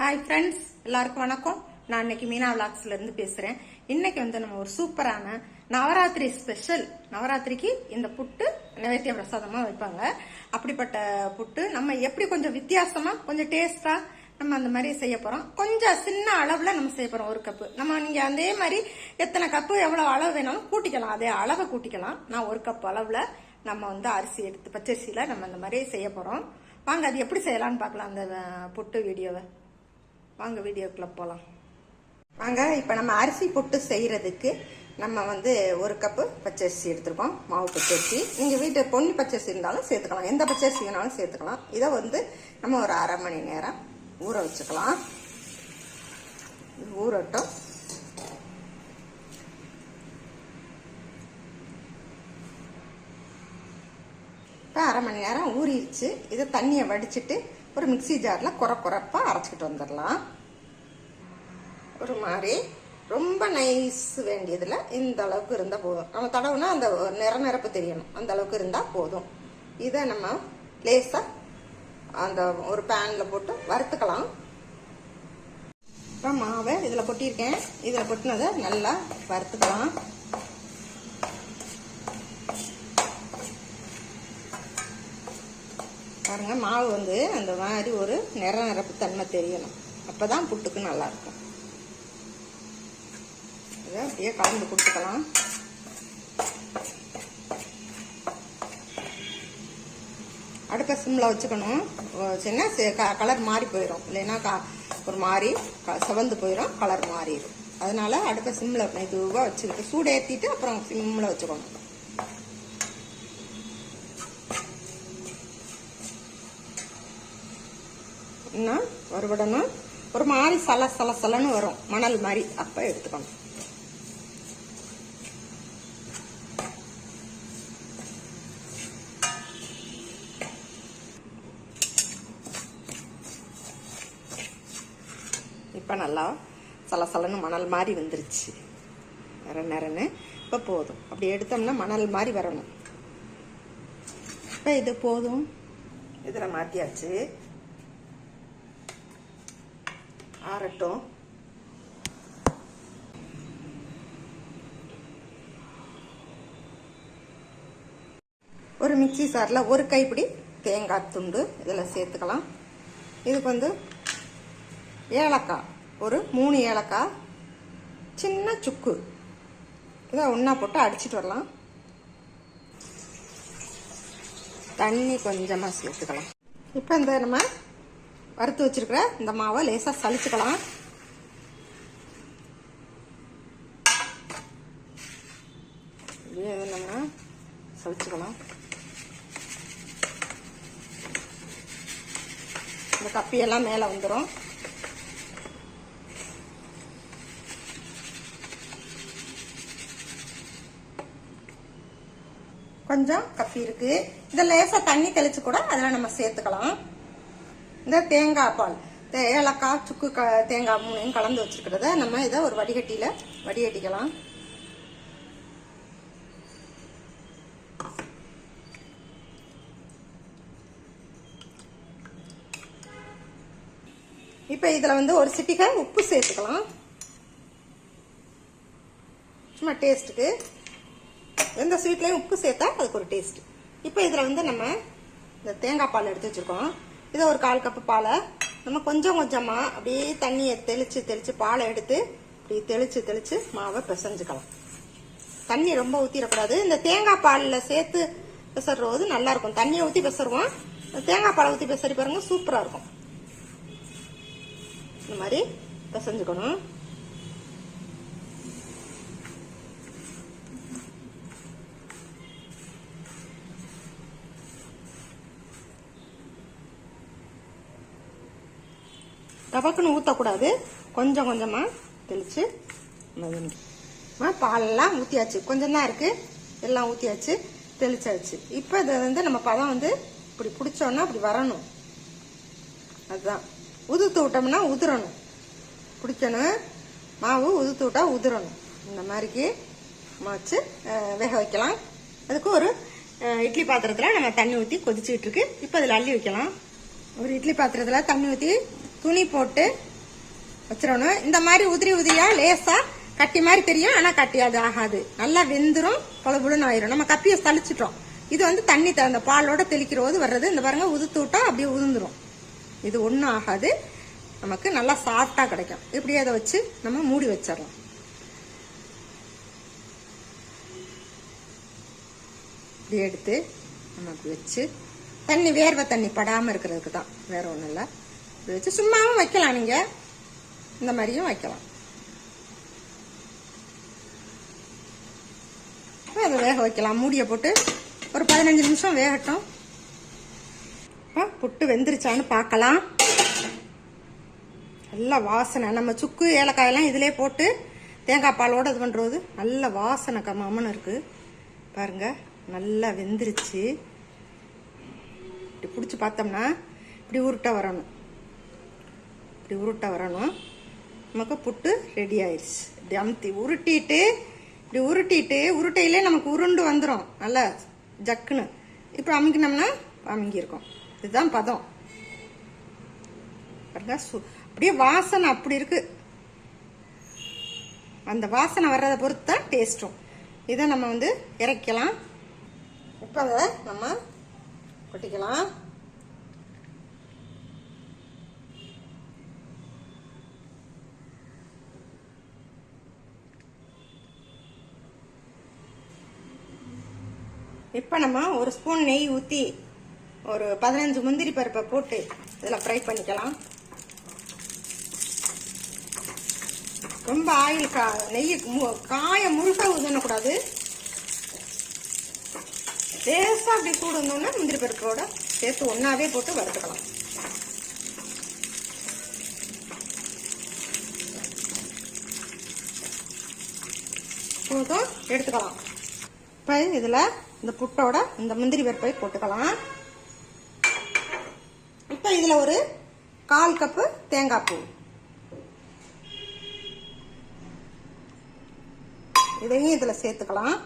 Hi friends எல்லாருக்கும் வணக்கம். நான் இன்னைக்கு மீனா விளாக்ஸ்ல இருந்து பேசுறேன். இன்னைக்கு வந்து நம்ம ஒரு சூப்பரான நவராத்திரி ஸ்பெஷல் நவராத்திரிக்கு இந்த புட்டு நைவேத்திய பிரசாதமா வைப்பாங்க. அப்படிப்பட்ட புட்டு நம்ம எப்படி கொஞ்சம் வித்தியாசமா கொஞ்சம் டேஸ்டா நம்ம அந்த மாதிரி செய்ய போறோம். கொஞ்சம் சின்ன அளவுல நம்ம செய்ய போறோம் ஒரு கப்பு நம்ம நீங்க அதே மாதிரி எத்தனை கப்பு எவ்வளவு அளவு வேணாலும் கூட்டிக்கலாம். அதே அளவை கூட்டிக்கலாம். நான் ஒரு கப் அளவுல நம்ம வந்து அரிசி எடுத்து பச்சரிசியில நம்ம அந்த மாதிரி செய்ய போறோம். வாங்க அது எப்படி செய்யலாம்னு பார்க்கலாம் அந்த புட்டு வீடியோவை வாங்க வீடியோக்குள்ளே போகலாம் வாங்க இப்போ நம்ம அரிசி புட்டு செய்கிறதுக்கு நம்ம வந்து ஒரு கப்பு பச்சரிசி எடுத்துருக்கோம் மாவு பச்சரிசி. நீங்கள் வீட்டு பொன்னி பச்சரிசி இருந்தாலும் சேர்த்துக்கலாம். எந்த பச்சரிசி வேணாலும் சேர்த்துக்கலாம். இதை வந்து நம்ம ஒரு அரை மணி நேரம் ஊற வச்சுக்கலாம். ஊறட்டும். இப்போ அரை மணி நேரம் ஊறிடுச்சு. இதை தண்ணியை வடிச்சிட்டு ஒரு மிக்ஸி ஜாரில் குறை குறைப்பாக அரைச்சிக்கிட்டு வந்துடலாம். ஒரு மாதிரி ரொம்ப நைஸ் வேண்டியதில் இந்த அளவுக்கு இருந்தால் போதும். நம்ம தடவுனா அந்த நிற நிரப்பு தெரியணும். அந்த அளவுக்கு இருந்தால் போதும். இதை நம்ம லேசாக அந்த ஒரு பேனில் போட்டு வறுத்துக்கலாம். அப்புறம் மாவை இதில் கொட்டியிருக்கேன். இதில் கொட்டினதை நல்லா வறுத்துக்கலாம். பாருங்க மாவு வந்து அந்த மாதிரி ஒரு நிற நிரப்பு தன்மை தெரியணும். அப்போ தான் புட்டுக்கு நல்லாயிருக்கும் இதை அப்படியே கலந்து கொடுத்துக்கலாம். அடுப்பை சிம்மில் வச்சுக்கணும். சின்ன கலர் மாறி போயிடும் இல்லைன்னா கா- ஒரு மாதிரி க- சிவந்து போயிடும் கலர் மாறிடும். அதனால அடுப்பை சிம்மில் மெதுவாக வச்சுக்கிட்டு சூடு ஏற்றிட்டு அப்புறம் சிம்மில் வச்சுக்கணும். இன்னும் வறுபடணும் ஒரு மாதிரி சல சல சலன்னு வரும். மணல் மாதிரி. அப்ப எடுத்துக்கணும் இப்ப நல்லா சல சலன்னு மணல் மாதிரி வந்துருச்சு. நிற நிறன்னு இப்ப போதும். அப்படி எடுத்தோம்னா மணல் மாதிரி வரணும். இப்ப இது போதும். இதில் மாற்றியாச்சு ஆறட்டும். ஒரு மிக்ஸி சாரில் ஒரு கைப்பிடி தேங்காய் துண்டு இதில் சேர்த்துக்கலாம். இதுக்கு வந்து ஏலக்காய் ஒரு மூணு ஏலக்காய் சின்ன சுக்கு. இதை ஒன்றா போட்டு அடிச்சிட்டு வரலாம். தண்ணி கொஞ்சமாக சேர்த்துக்கலாம். இப்போ இந்த நம்ம வறுத்து வச்சிருக்கிற இந்த மாவை லேசாக சலிச்சுக்கலாம். நம்ம சளிச்சுக்கலாம் இந்த கப்பியெல்லாம் மேலே வந்துடும் கொஞ்சம் கப்பி இருக்கு. இதை லேசாக தண்ணி தெளிச்சு கூட அதில் நம்ம சேர்த்துக்கலாம். இந்த தேங்காய் பால் ஏலக்காய் சுக்கு க தேங்காய் மூணையும் கலந்து வச்சிருக்கிறத நம்ம இதை ஒரு வடிகட்டியில் வடிகட்டிக்கலாம். இப்போ இதில் வந்து ஒரு சிட்டிகை உப்பு சேர்த்துக்கலாம். சும்மா டேஸ்ட்டுக்கு. எந்த ஸ்வீட்லேயும் உப்பு சேர்த்தா அதுக்கு ஒரு டேஸ்ட் இப்போ இதில் வந்து நம்ம இந்த தேங்காய் பால் எடுத்து வச்சிருக்கோம். இதை ஒரு கால் கப்பு பாலை நம்ம கொஞ்சம் கொஞ்சமாக அப்படியே தண்ணியை தெளித்து தெளித்து பாலை எடுத்து இப்படி தெளித்து தெளித்து மாவை பிசைஞ்சுக்கலாம். தண்ணி ரொம்ப ஊற்றிடக்கூடாது இந்த தேங்காய் பாலில் சேர்த்து பிசறது நல்லாயிருக்கும் தண்ணியை ஊற்றி பிசருவோம். தேங்காய் பாலை ஊற்றி பிசறி பாருங்க சூப்பராக இருக்கும். இந்த மாதிரி பிசைஞ்சுக்கணும். டபக்குன்னு ஊற்றக்கூடாது கொஞ்சம் கொஞ்சமாக தெளித்து பாலெல்லாம் ஊற்றியாச்சு கொஞ்சம் தான் இருக்குது எல்லாம் ஊற்றியாச்சு தெளிச்சாச்சு. இப்போ இதை வந்து நம்ம பதம் வந்து இப்படி பிடிச்சோன்னா இப்படி வரணும். அதுதான் உதுத்து விட்டோம்னா உதிரணும் பிடிக்கணும். மாவு உதுத்து விட்டா உதிரணும் இந்த மாதிரிக்கு நம்ம வச்சு வேக வைக்கலாம். அதுக்கு ஒரு இட்லி பாத்திரத்தில் நம்ம தண்ணி ஊற்றி கொதிச்சுக்கிட்டு இருக்கு. இப்போ அதில் அள்ளி வைக்கலாம். ஒரு இட்லி பாத்திரத்தில் தண்ணி ஊற்றி துணி போட்டு வச்சிடணும். இந்த மாதிரி உதிரி உதிரியா லேசா கட்டி மாதிரி தெரியும் ஆனா கட்டி அது ஆகாது. நல்லா வெந்துரும் பொழுபுழுன்னு ஆயிரும். நம்ம கப்பியை தளிச்சிட்டோம் இது வந்து தண்ணி அந்த பாலோட தெளிக்கிற போது வர்றது. இந்த பாருங்க உதுத்து விட்டா அப்படியே உதிர்ந்துரும் இது ஒன்றும் ஆகாது. நமக்கு நல்லா சாஃப்டா கிடைக்கும். இப்படியே அதை வச்சு நம்ம மூடி வச்சிடலாம். இப்படி எடுத்து நம்ம அப்படி வச்சு தண்ணி வேர்வை தண்ணி படாமல் இருக்கிறதுக்கு தான். வேற ஒன்றும் இல்லை. வச்சு சும்மாவும் வைக்கலாம் நீங்கள் இந்த மாதிரியும் வைக்கலாம். அதை வேக வைக்கலாம். மூடியை போட்டு ஒரு பதினஞ்சு நிமிஷம் வேகட்டும். இப்போ புட்டு வெந்துருச்சான்னு பார்க்கலாம். நல்ல வாசனை. நம்ம சுக்கு ஏலக்காயெல்லாம் இதிலே போட்டு தேங்காய் பாலோடு இது பண்ணுறது நல்ல வாசனை. கம்மாமன்னு இருக்குது பாருங்க நல்லா வெந்துருச்சு. இப்படி பிடிச்சி பார்த்தோம்னா இப்படி உருட்ட வரணும். இப்படி உருட்டை வரணும். நமக்கு புட்டு ரெடி ஆயிடுச்சு இப்படி அமுத்தி உருட்டிட்டு இப்படி உருட்டிட்டு உருட்டையிலே நமக்கு உருண்டு வந்துடும் நல்லா ஜக்குன்னு. இப்போ அமுக்கினோம்னா அமுங்கியிருக்கோம் இதுதான் பதம். பாருங்க சு- அப்படியே வாசனை அப்படி இருக்கு. அந்த வாசனை வர்றதை பொறுத்து தான் டேஸ்ட்டும் இதை நம்ம வந்து இறக்கலாம். இப்போ அதை நம்ம கொட்டிக்கலாம். இப்போ நம்ம ஒரு ஸ்பூன் நெய் ஊற்றி ஒரு பதினஞ்சு முந்திரி பருப்பை போட்டு இதில் ஃப்ரை பண்ணிக்கலாம். ரொம்ப ஆயில் கா நெய் மு- காய முழுக்க ஊதணக்கூடாது லேசாக அப்படி சூடு வந்தோன்னா முந்திரி பருப்போட சேர்த்து ஒன்றாவே போட்டு வறுத்துக்கலாம். போதும் எடுத்துக்கலாம். இப்போ இதில் இந்த புட்டோட இந்த முந்திரி பருப்பை போட்டுக்கலாம். இப்போ இதில் ஒரு கால் கப்பு தேங்காய் பூ. இதையும் இதில் சேர்த்துக்கலாம்.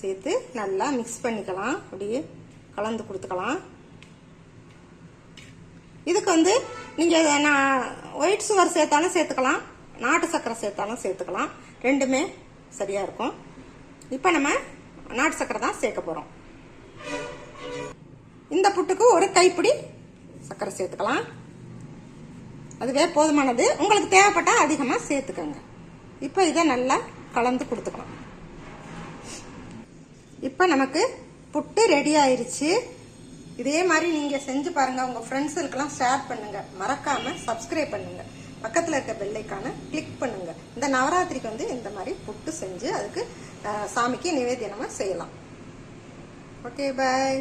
சேர்த்து நல்லா மிக்ஸ் பண்ணிக்கலாம். அப்படியே கலந்து கொடுத்துக்கலாம். இதுக்கு வந்து நீங்கள் நான் ஒயிட் சுகர் சேர்த்தாலும் சேர்த்துக்கலாம். நாட்டு சர்க்கரை சேர்த்தாலும் சேர்த்துக்கலாம். ரெண்டுமே சரியாக இருக்கும். இப்போ நம்ம நாட்டு சக்கரை தான் சேர்க்க போகிறோம் இந்த புட்டுக்கு ஒரு கைப்பிடி சர்க்கரை சேர்த்துக்கலாம். அதுவே போதுமானது. உங்களுக்கு தேவைப்பட்டால் அதிகமாக சேர்த்துக்கோங்க. இப்போ இதை நல்லா கலந்து கொடுத்துக்கலாம். இப்போ நமக்கு புட்டு ரெடி ஆயிருச்சு. இதே மாதிரி நீங்கள் செஞ்சு பாருங்க. உங்கள் ஃப்ரெண்ட்ஸுக்கெல்லாம் ஷேர் பண்ணுங்க. மறக்காம சப்ஸ்கிரைப் பண்ணுங்க. பக்கத்தில் இருக்க பெல்லைக்கான கிளிக் பண்ணுங்க. இந்த நவராத்திரிக்கு வந்து இந்த மாதிரி புட்டு செஞ்சு அதுக்கு சாமிக்கு நிவேதியனமாக செய்யலாம். Okay bye